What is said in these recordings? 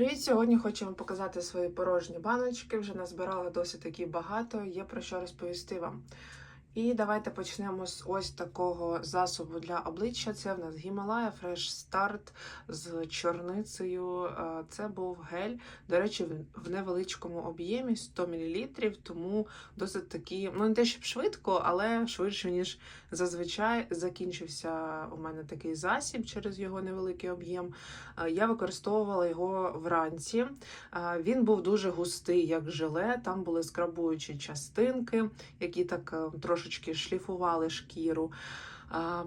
Привіт! Сьогодні хочу вам показати свої порожні баночки. Вже назбирала досить таки багато, є про що розповісти вам. І давайте почнемо з ось такого засобу для обличчя. Це в нас Himalaya Fresh Start з чорницею. Е, Це був гель, до речі, в- невеличкому об'ємі 100 мл, тому досить таки, ну не те, щоб швидко, але швидше, ніж зазвичай закінчився у мене такий засіб через його невеликий об'єм. Е, Я використовувала його вранці. Е, Він був дуже густий, як желе. Там були скрабуючі частинки, які так е, трошечки шліфували шкіру.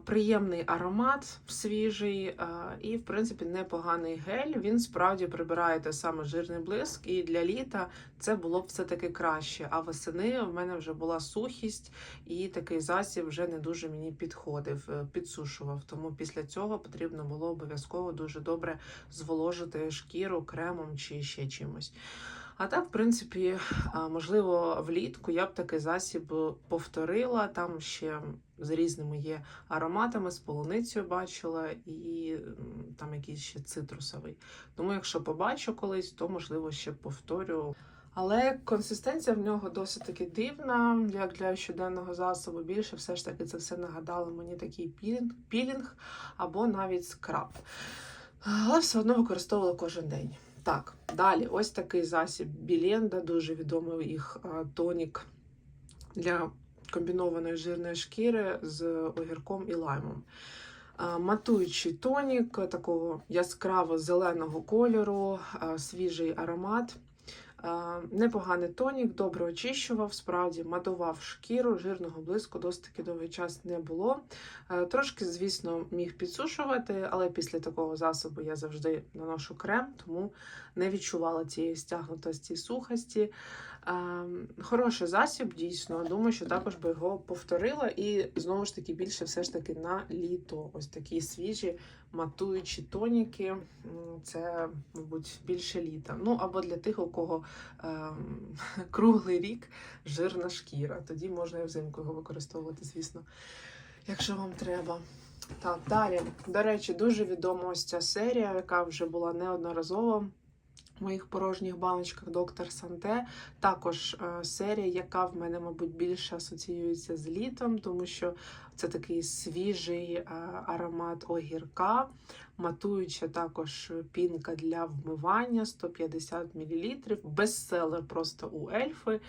Приємний аромат свіжий і, в принципі, непоганий гель. Він справді прибирає те саме жирний блиск, і для літа це було б все-таки краще. А восени в мене вже була сухість, і такий засіб вже не дуже мені підходив, е, підсушував. Тому після цього потрібно було обов'язково дуже добре зволожити шкіру кремом чи ще чимось. А так, в принципі, можливо, влітку я б такий засіб повторила. Там ще з різними є ароматами, з полуницею бачила, і там якийсь ще цитрусовий. Тому, якщо побачу колись, то можливо ще повторю. Але консистенція в нього досить таки дивна, як для щоденного засобу. Більше все ж таки це все нагадало мені такий пілінг, пілінг або навіть скраб. Але все одно використовувала кожен день. Так, далі, ось такий засіб Біленда, дуже відомий їх тонік для комбінованої жирної шкіри з огірком і лаймом. Матуючий тонік такого яскраво зеленого кольору, свіжий аромат. А, Непоганий тонік, добре очищував, справді матував шкіру, жирного блиску досить довгий час не було. Е, Трошки, звісно, міг підсушувати, але після такого засобу я завжди наношу крем, тому не відчувала цієї стягнутості сухості. Е, Хороший засіб, дійсно. Думаю, що також би його повторила. І знову ж таки більше все ж таки на літо. Ось такі свіжі матуючі тоніки. Це, мабуть, більше літа. Ну або для тих, у кого ем, круглий рік жирна шкіра. Тоді можна і взимку його використовувати, звісно, якщо вам треба. Так, далі. До речі, дуже відома ось ця серія, яка вже була неодноразово в моїх порожніх баночках Доктор Санте. Також е, серія, яка в мене, мабуть, більше асоціюється з літом, тому що це такий свіжий е, аромат огірка, матуюча також пінка для вмивання 150 мл. Бестселер просто у Ельфи,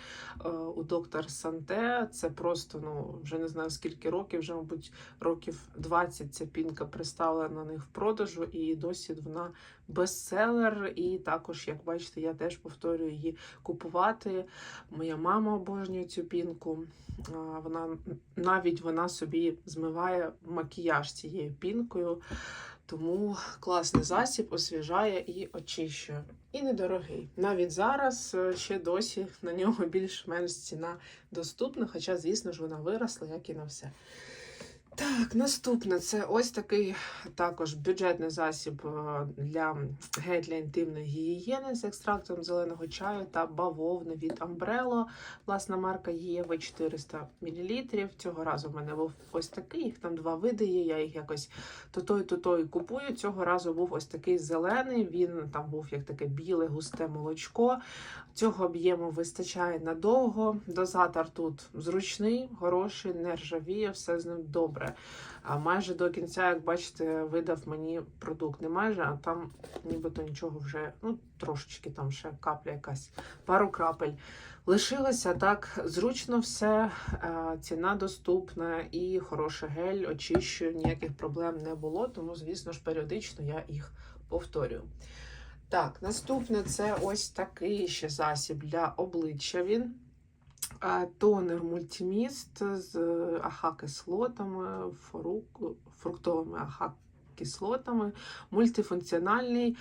е, у Доктор Санте. Це просто, ну, вже не знаю скільки років, вже, мабуть, років 20 ця пінка представлена на них в продажу, і досі вона бестселер. І також, як бачите, я теж повторюю її купувати. Моя мама обожнює цю пінку. Вона навіть вона собі змиває макіяж цією пінкою. Тому класний засіб освіжає і очищує. І недорогий. Навіть зараз е, ще досі на нього більш-менш ціна доступна, хоча, звісно ж, вона виросла, як і на все. Так, наступне це ось такий також бюджетний засіб е, для гель для інтимної гігієни з екстрактом зеленого чаю та бавовни від Umbrello. Власна марка ЄВ 400 мл. Цього разу в мене був ось такий, їх там два види є. Я їх якось то той, то той купую. Цього разу був ось такий зелений. Він там був як таке біле, густе молочко. Цього об'єму вистачає надовго. Дозатор тут зручний, хороший, не ржавіє, все з ним добре. А майже до кінця, як бачите, видав мені продукт. Не майже, а там нібито нічого вже, ну, трошечки там ще капля якась, пару крапель. Лишилося так зручно все, е, ціна доступна і хороший гель, очищую, ніяких проблем не було, тому, звісно ж, періодично я їх повторюю. Так, наступне це ось такий ще засіб для обличчя. Він тонер мультиміст з АХ-кислотами, фрук- фруктовими АХ-кислотами, мультифункціональний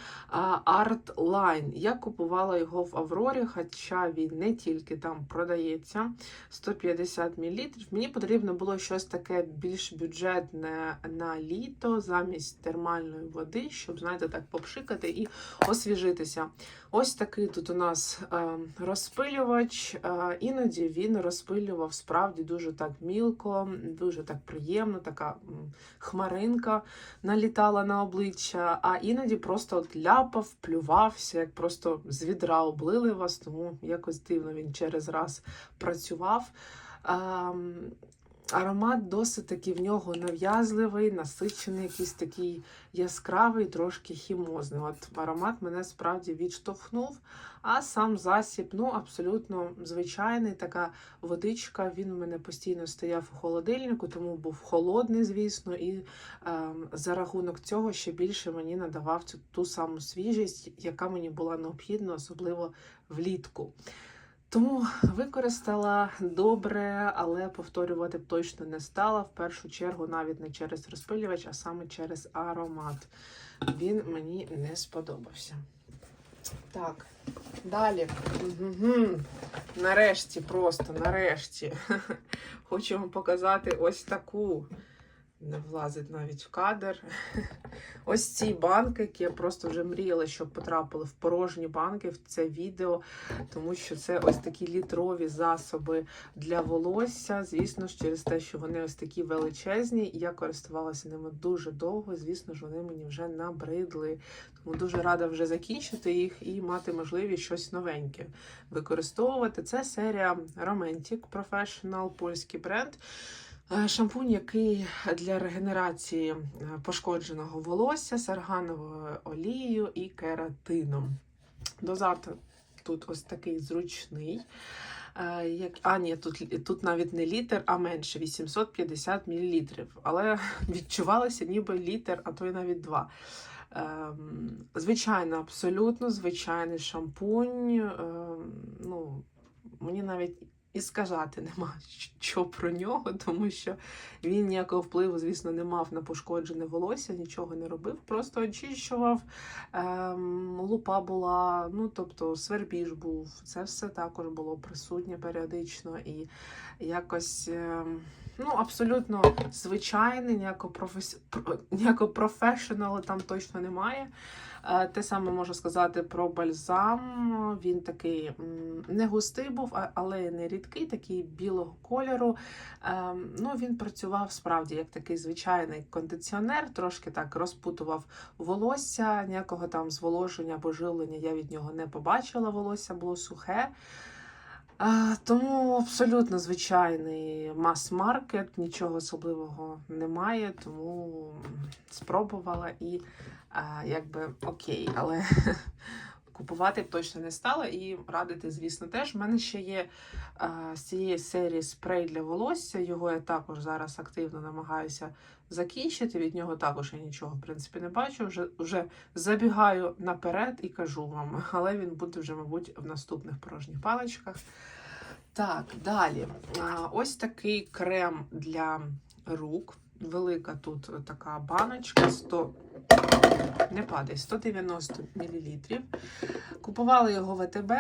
Line. Я купувала його в Аврорі, хоча він не тільки там продається 150 мл. Мені потрібно було щось таке більш бюджетне на літо замість термальної води, щоб, знаєте, так попшикати і освіжитися. Ось такий тут у нас е, розпилювач. Е, іноді він розпилював справді дуже так мілко, дуже так приємно, така хмаринка налітала на обличчя, а іноді просто от ляпав, плювався, як просто з відра облили вас, тому якось дивно він через раз працював. Аромат досить таки в нього нав'язливий, насичений, якийсь такий яскравий, трошки хімозний. От аромат мене справді відштовхнув, а сам засіб, ну, абсолютно звичайний, така водичка. Він у мене постійно стояв у холодильнику, тому був холодний, звісно, і е, за рахунок цього ще більше мені надавав цю ту саму свіжість, яка мені була необхідна, особливо влітку. Тому використала добре, але повторювати точно не стала. В першу чергу навіть не через розпилювач, а саме через аромат. Він мені не сподобався. Так, далі. Угу. Нарешті, просто нарешті. Хочу вам показати ось таку. Не влазить навіть в кадр. Ось ці банки, які я просто вже мріяла, щоб потрапили в порожні банки в це відео, тому що це ось такі літрові засоби для волосся. Звісно ж, через те, що вони ось такі величезні, і я користувалася ними дуже довго. Звісно ж, вони мені вже набридли. Тому дуже рада вже закінчити їх і мати можливість щось новеньке використовувати. Це серія Romantic Professional, польський бренд. Е, Шампунь, який для регенерації е, пошкодженого волосся з аргановою олією і кератином. Дозатор тут ось такий зручний. Е, Як, а, ні, тут, тут навіть не літр, а менше 850 мл. Але відчувалося ніби літр, а то й навіть два. Ем, Звичайно, абсолютно звичайний шампунь. Ем, Ну, мені навіть і сказати нема що про нього, тому що він ніякого впливу, звісно, не мав на пошкоджене волосся, нічого не робив, просто очищував. Ем, лупа була, ну тобто свербіж був. Це все також було присутнє періодично і якось. Ем, Ну, абсолютно звичайний, ніякого професі... ніякого професіонала там точно немає. Е, Те саме можу сказати про бальзам. Він такий не густий був, але не рідкий, такий білого кольору. Ем, Ну, він працював справді як такий звичайний кондиціонер, трошки так розпутував волосся, ніякого там зволоження або живлення я від нього не побачила. Волосся було сухе. А, тому абсолютно звичайний мас-маркет, нічого особливого немає, тому спробувала і якби окей, але купувати б точно не стала і радити, звісно, теж. У мене ще є з цієї серії спрей для волосся. Його я також зараз активно намагаюся закінчити. Від нього також я нічого в принципі не бачу. Вже, вже забігаю наперед і кажу вам, але він буде вже, мабуть, в наступних порожніх паличках. Так, далі. Ось такий крем для рук. Велика тут така баночка 100, не падай, 190 мл. Купували його в АТБ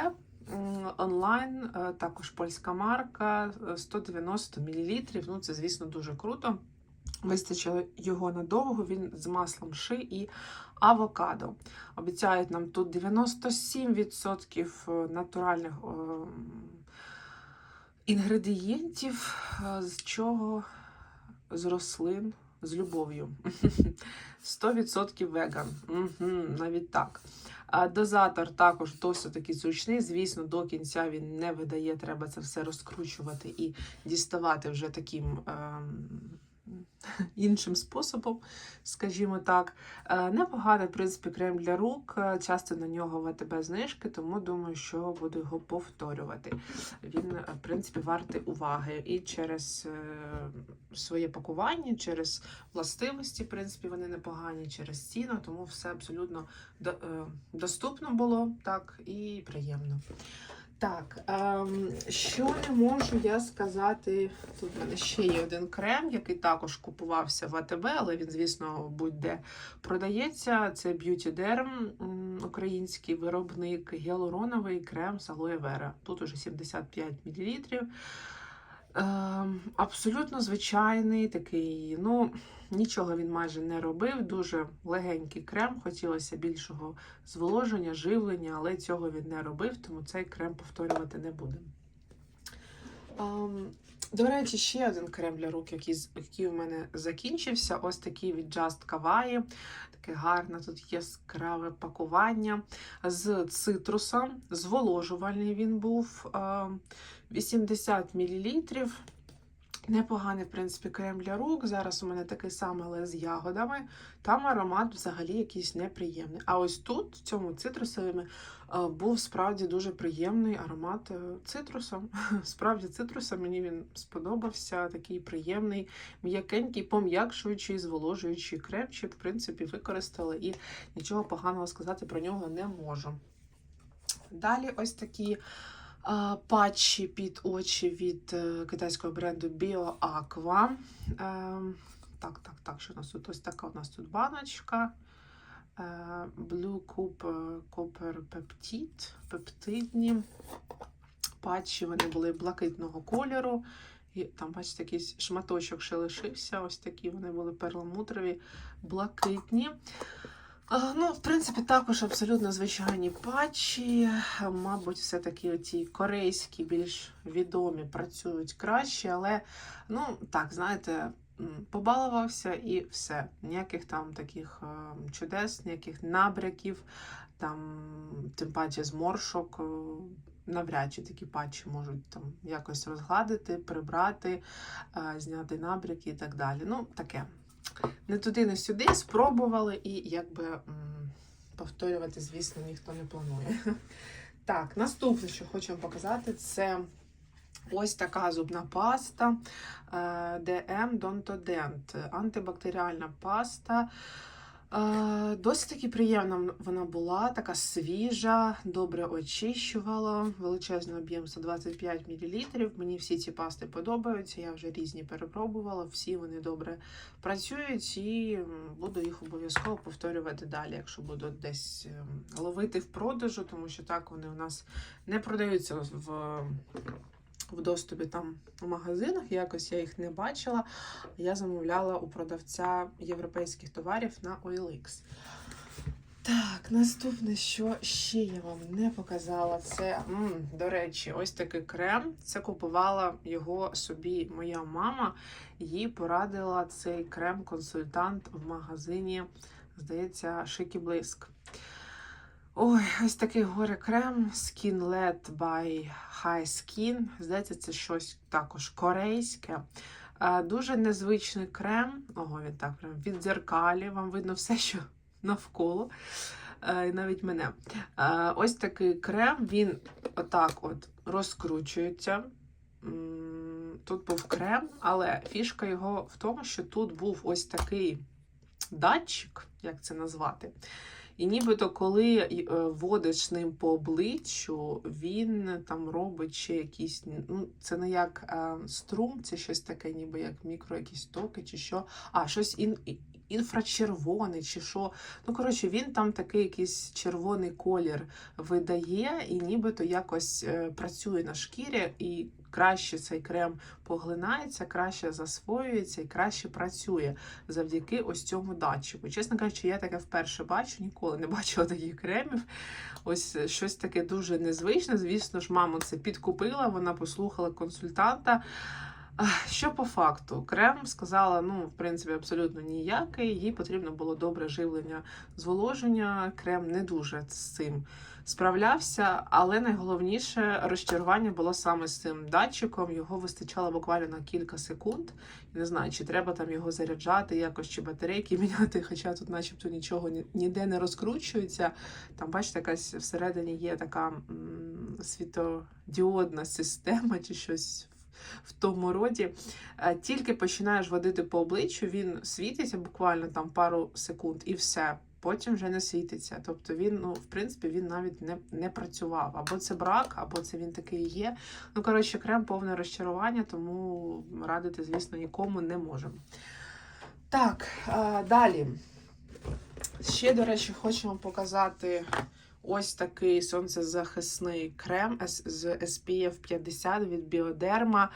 онлайн, е, також польська марка, е, 190 мл. Ну, це, звісно, дуже круто. Вистачило його надовго, він з маслом ши і авокадо. Обіцяють нам тут 97% натуральних ем, інгредієнтів, е, з чого з рослин з любов'ю. 100% веган. Угу, навіть так. Дозатор також досить зручний. Звісно, до кінця він не видає, треба це все розкручувати і діставати вже таким. ем, Іншим способом, скажімо так. Е, Непоганий, в принципі, крем для рук. Е, Часто на нього в АТБ знижки, тому думаю, що буду його повторювати. Він, е, в принципі, вартий уваги. І через своє пакування, через властивості, в принципі, вони непогані, через ціну, тому все абсолютно доступно було так і приємно. Так, ем, що не можу я сказати? Тут в мене ще є один крем, який також купувався в АТБ, але він, звісно, будь-де продається. Це Beauty Derm, український виробник, гіалуроновий крем з алоє вера. Тут уже 75 мл. Ем, абсолютно звичайний такий, ну, нічого він майже не робив. Дуже легенький крем. Хотілося більшого зволоження, живлення, але цього він не робив, тому цей крем повторювати не будемо. Ем, До речі, ще один крем для рук, який, який у мене закінчився. Ось такий від Just Kawaii. Таке гарне тут яскраве пакування з цитрусом. Зволожувальний він був е, 80 мл. Непоганий, в принципі, крем для рук. Зараз у мене такий самий, але з ягодами. Там аромат взагалі якийсь неприємний. А ось тут, в цьому цитрусовому, е, був справді дуже приємний аромат е, цитрусом. Справді цитрусом мені він сподобався. Такий приємний, м'якенький, пом'якшуючий, зволожуючий кремчик. В принципі, використала і нічого поганого сказати про нього не можу. Далі ось такі патчі під очі від е, китайського бренду BioAqua. Ем, так, так, так, що у нас тут? Ось така у нас тут баночка. Е, Blue Cooper, Copper Peptide, пептидні. Патчі вони були блакитного кольору. І там, бачите, якийсь шматочок ще лишився. Ось такі вони були перламутрові, блакитні. Ну, в принципі, також абсолютно звичайні патчі. Мабуть, все-таки оці корейські, більш відомі, працюють краще, але, ну, так, знаєте, побалувався і все. Ніяких там таких е, чудес, ніяких набряків, там, тим паче зморшок. е, Навряд чи такі патчі можуть там якось розгладити, прибрати, е, зняти набряки і так далі. Ну, таке не туди, не сюди, спробували і якби повторювати, звісно, ніхто не планує. Так, наступне, що хочу вам показати, це ось така зубна паста е, DM Dontodent. Антибактеріальна паста. Досить таки приємна вона була, така свіжа, добре очищувала, величезний об'єм 125 мл. Мені всі ці пасти подобаються. Я вже різні перепробувала, всі вони добре працюють і буду їх обов'язково повторювати далі, якщо буду десь ем, ловити в продажу, тому що так вони у нас не продаються в. В доступі там у магазинах, якось я їх не бачила. Я замовляла у продавця європейських товарів на OLX. Так, наступне, що ще я вам не показала, це, м, до речі, ось такий крем. Це купувала його собі моя мама. Їй порадила цей крем-консультант в магазині, здається, Шикі Блиск. Ой, ось такий горе крем Skin Led by High Skin. Здається, це щось також корейське. Е, Дуже незвичний крем. Ого, він так прям від дзеркалі. Вам видно все, що навколо. Е, і Навіть мене. Е, Ось такий крем, він отак от розкручується. Тут був крем, але фішка його в тому, що тут був ось такий датчик, як це назвати. І нібито, коли е, водиш ним по обличчю, він там робить ще якісь. Ну, це не як е, струм, це щось таке, ніби як мікро, якісь токи, чи що. А, щось ін, інфрачервоне, чи що. Ну, коротше, він там такий якийсь червоний колір видає, і нібито якось е, працює на шкірі, і краще цей крем поглинається, краще засвоюється і краще працює завдяки ось цьому датчику. Чесно кажучи, я таке вперше бачу, ніколи не бачила таких кремів. Ось щось таке дуже незвичне. Звісно ж, мама це підкупила, вона послухала консультанта. Що по факту? Крем сказала, ну, в принципі, абсолютно ніякий. Їй потрібно було добре живлення зволоження. Крем не дуже з цим справлявся, але найголовніше розчарування було саме з цим датчиком. Його вистачало буквально на кілька секунд. Не знаю, чи треба там його заряджати, якось чи батарейки міняти, хоча тут, начебто, нічого ніде не розкручується. Там, бачите, якась всередині є така світодіодна система чи щось. В тому роді Е, тільки починаєш водити по обличчю, він світиться буквально там пару секунд і все. Потім вже не світиться. Тобто він, ну, в принципі, він навіть не, не працював. Або це брак, або це він такий є. Ну, коротше, крем повне розчарування, тому радити, звісно, нікому не можемо. Так, а, далі. Ще, до речі, вам показати ось такий сонцезахисний крем з SPF 50 від Біодерма.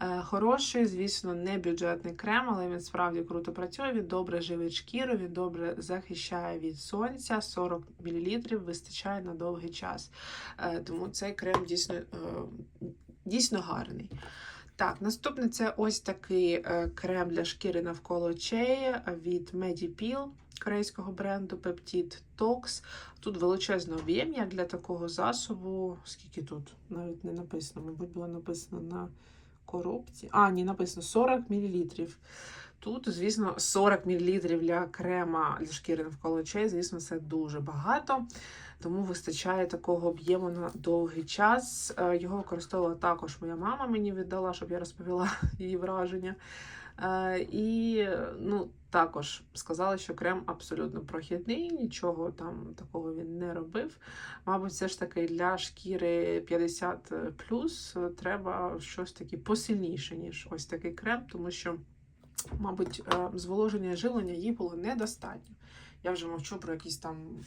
Е, Хороший, звісно, не бюджетний крем, але він справді круто працює. Він добре живить шкіру, він добре захищає від сонця. 40 мл вистачає на довгий час. Е, Тому цей крем дійсно, е, дійсно гарний. Так, наступне це ось такий е, крем для шкіри навколо очей від Medipil корейського бренду Peptide Tox. Тут величезне об'єм'я для такого засобу. Скільки тут? Навіть не написано, мабуть, було написано на коробці. А, ні, написано 40 мл. Тут, звісно, 40 мл для крема для шкіри навколо очей, звісно, це дуже багато, тому вистачає такого об'єму на довгий час. Е, Його використовувала також моя мама, мені віддала, щоб я розповіла її враження. Е, І ну, також сказала, що крем абсолютно прохідний, нічого там такого він не робив. Мабуть, все ж таки для шкіри 50 треба щось таке посильніше, ніж ось такий крем, тому що мабуть, е, зволоження жилення їй було недостатньо. Я вже мовчу про якісь там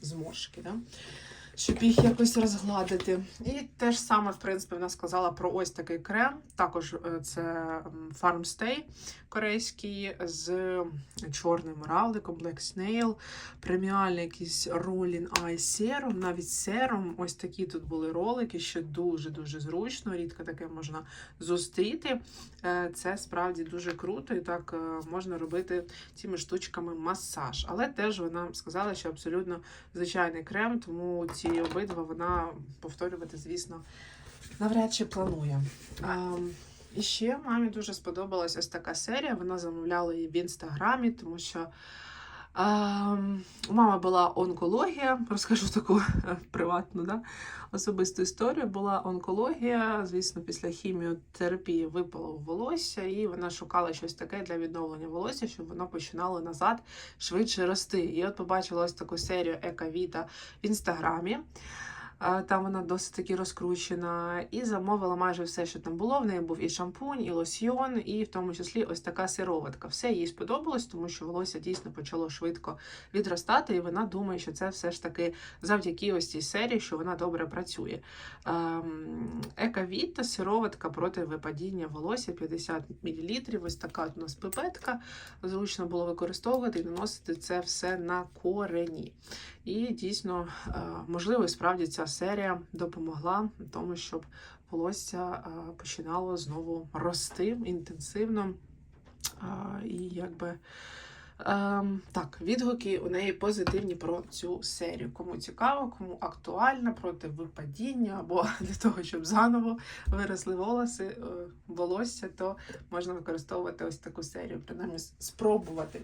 зморшки, да? Щоб їх якось розгладити. І те ж саме, в принципі, вона сказала про ось такий крем. Також е, це Farmstay корейський з чорним равликом, Black Snail, преміальний якийсь Rolling Eye Serum, навіть серум. Ось такі тут були ролики, що дуже-дуже зручно, рідко таке можна зустріти. Е, Це справді дуже круто, і так е, можна робити цими штучками масаж. Але теж вона сказала, що абсолютно звичайний крем, тому ці обидва вона повторювати, звісно, навряд чи планує. А, І ще мамі дуже сподобалась ось така серія. Вона замовляла її в інстаграмі, тому що ем, у мами була онкологія. Розкажу таку е, приватну, да? особисту історію. Була онкологія. Звісно, після хіміотерапії випало волосся, і вона шукала щось таке для відновлення волосся, щоб воно починало назад швидше рости. І от побачила ось таку серію Ека Віта в інстаграмі. Там вона досить таки розкручена, і замовила майже все, що там було. В неї був і шампунь, і лосьйон, і в тому числі ось така сироватка. Все їй сподобалось, тому що волосся дійсно почало швидко відростати, і вона думає, що це все ж таки завдяки ось цій серії, що вона добре працює. Ем, Ека Віта, сироватка проти випадіння волосся 50 мл. Ось така у нас пипетка. Зручно було використовувати і наносити це все на корені. І дійсно, е, можливо, і справді ця серія допомогла тому, щоб волосся е, починало знову рости інтенсивно. Е, І якби так, відгуки у неї позитивні про цю серію. Кому цікаво, кому актуально проти випадіння або для того, щоб заново виросли волоси, волосся, то можна використовувати ось таку серію, принаймні спробувати.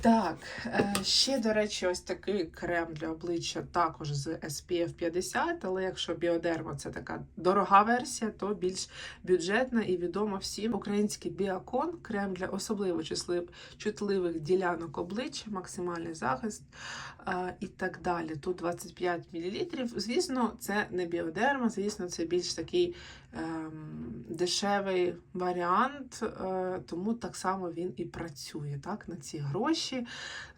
Так, е, ще, до речі, ось такий крем для обличчя також з SPF 50, але якщо біодерма це така дорога версія, то більш бюджетна і відома всім. Український біакон, крем для особливо чутливих ділянок обличчя, максимальний захист е, і так далі. Тут 25 мл. Звісно, це не біодерма, звісно, це більш такий ем, дешевий варіант, е, тому так само він і працює так, на ці гроші.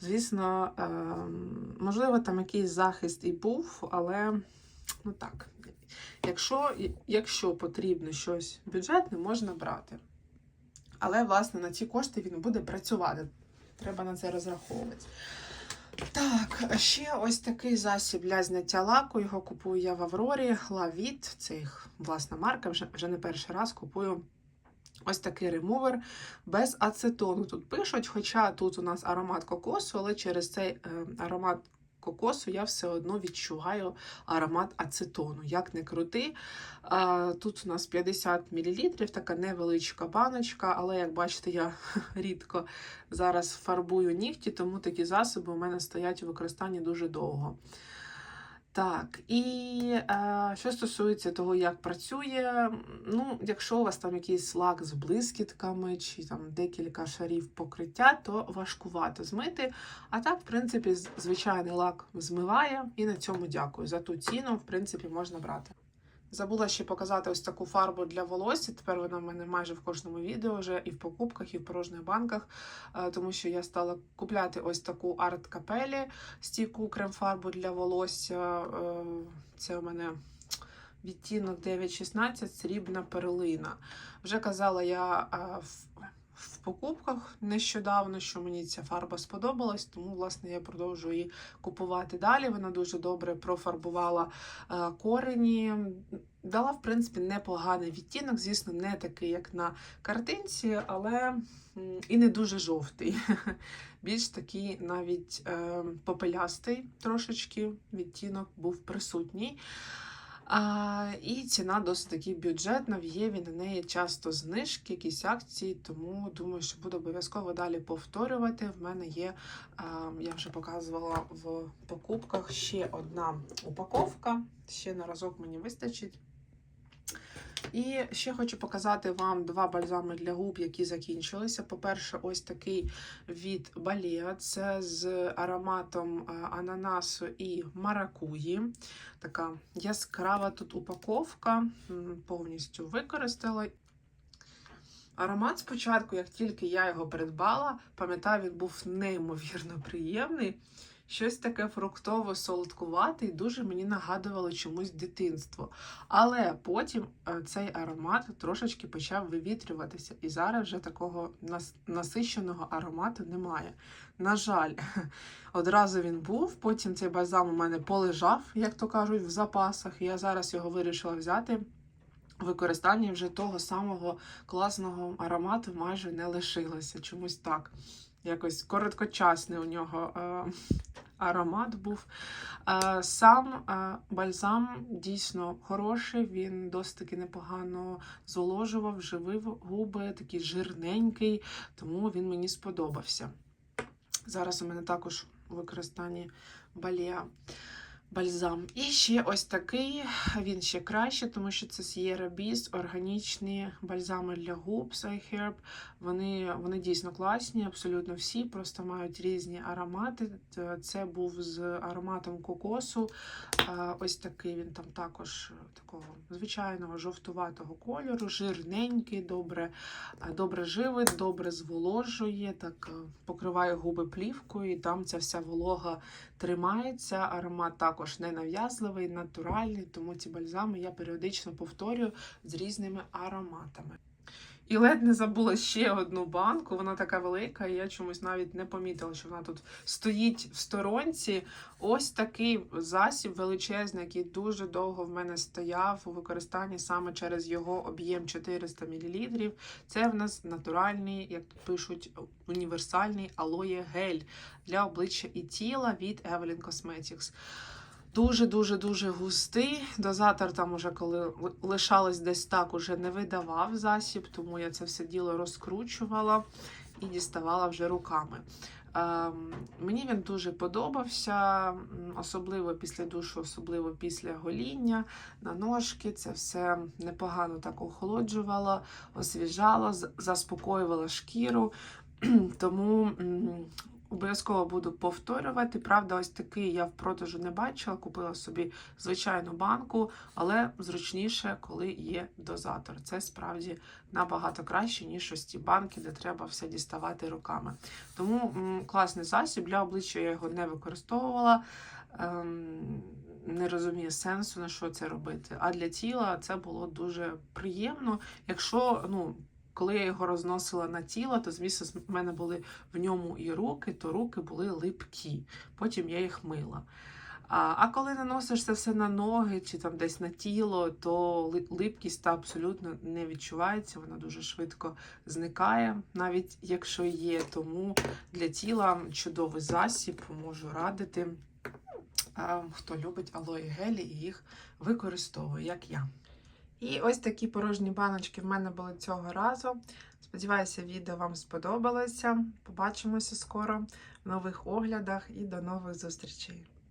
Звісно, ем, можливо, там якийсь захист і був, але ну так, якщо, якщо потрібно щось бюджетне, можна брати. Але, власне, на ці кошти він буде працювати. Треба на це розраховувати. Так, ще ось такий засіб для зняття лаку. Його купую я в Аврорі. Лавіт, це їх власна марка, вже, вже не перший раз купую. Ось такий ремувер без ацетону. Тут пишуть, хоча тут у нас аромат кокосу, але через цей е, аромат кокосу я все одно відчуваю аромат ацетону. Як не крути. А, Тут у нас 50 мл, така невеличка баночка, але як бачите, я рідко зараз фарбую нігті, тому такі засоби у мене стоять у використанні дуже довго. Так, і е, що стосується того, як працює, ну, якщо у вас там якийсь лак з блискітками чи там декілька шарів покриття, то важкувато змити. А так, в принципі, звичайний лак змиває, і на цьому дякую. За ту ціну, в принципі, можна брати. Забула ще показати ось таку фарбу для волосся. Тепер вона в мене майже в кожному відео вже і в покупках, і в порожніх банках, е, тому що я стала купляти ось таку арт капелі стійку крем-фарбу для волосся. Е, Це у мене відтінок 916 срібна перлина. Вже казала я е, в в покупках нещодавно, що мені ця фарба сподобалась, тому власне я продовжую її купувати далі. Вона дуже добре профарбувала е, корені. Дала, в принципі, непоганий відтінок, звісно, не такий, як на картинці, але і не дуже жовтий. Більш такий навіть е, попелястий трошечки відтінок був присутній. А, і ціна досить таки бюджетна. В Єві на неї часто знижки, якісь акції, тому думаю, що буду обов'язково далі повторювати. В мене є, а, я вже показувала в покупках ще одна упаковка. Ще на разок мені вистачить. І ще хочу показати вам два бальзами для губ, які закінчилися. По-перше, ось такий від Балія. Це з ароматом ананасу і маракуї. Така яскрава тут упаковка, повністю використала. Аромат спочатку, як тільки я його придбала, пам'ятаю, він був неймовірно приємний. Щось таке фруктово-солодкувате і дуже мені нагадувало чомусь дитинство. Але потім е, цей аромат трошечки почав вивітрюватися, і зараз вже такого нас- насиченого аромату немає. На жаль, одразу він був, потім цей бальзам у мене полежав, як то кажуть, в запасах. Я зараз його вирішила взяти. В використанні вже того самого класного аромату майже не лишилося. Чомусь так. Якось короткочасний у нього е, аромат був. Е, сам е, бальзам дійсно хороший, він досить таки непогано зволожував, живив губи, такий жирненький, тому він мені сподобався. Зараз у мене також у використанні балія бальзам. І ще ось такий, він ще краще, тому що це Sierra Beast, органічні бальзами для губ Herb. Вони, вони дійсно класні, абсолютно всі, просто мають різні аромати. Це був з ароматом кокосу. Ось такий він там також е, такого звичайного жовтуватого кольору, жирненький, добре, добре живить, добре зволожує, так е, покриває губи плівкою, і там ця вся волога тримається. Аромат також ненав'язливий, натуральний, тому ці бальзами я періодично повторюю з різними ароматами. І ледь не забула ще одну банку. Вона така велика, і я чомусь навіть не помітила, що вона тут стоїть в сторонці. Ось такий засіб величезний, який дуже довго в мене стояв у використанні саме через його об'єм 400 мл. Це в нас натуральний, як пишуть, універсальний алоє гель для обличчя і тіла від Evelyn Cosmetics. Дуже-дуже дуже густий. Дозатор там уже коли лишалось десь так, уже не видавав засіб, тому я це все діло розкручувала і діставала вже руками. Ем, мені він дуже подобався, особливо після душу, особливо після гоління на ножки. Це все непогано так охолоджувало, освіжало, заспокоювало шкіру. Тому Обов'язково буду повторювати. Правда, ось такий я в продажу не бачила. Купила собі звичайну банку, але зручніше, коли є дозатор. Це справді набагато краще, ніж ось ті банки, де треба все діставати руками. Тому м, класний засіб для обличчя я його не використовувала. Ем, не розумію сенсу на що це робити. А для тіла це було дуже приємно. Якщо ну. Коли я його розносила на тіло, то звісно, в мене були в ньому і руки, то руки були липкі. Потім я їх мила. А, а коли наносиш це все на ноги чи там десь на тіло, то липкість та абсолютно не відчувається, вона дуже швидко зникає, навіть якщо є. Тому для тіла чудовий засіб, можу радити. Хто любить алої гелі і їх використовує, як я. І ось такі порожні баночки в мене були цього разу. Сподіваюся, відео вам сподобалося. Побачимося скоро в нових оглядах і до нових зустрічей.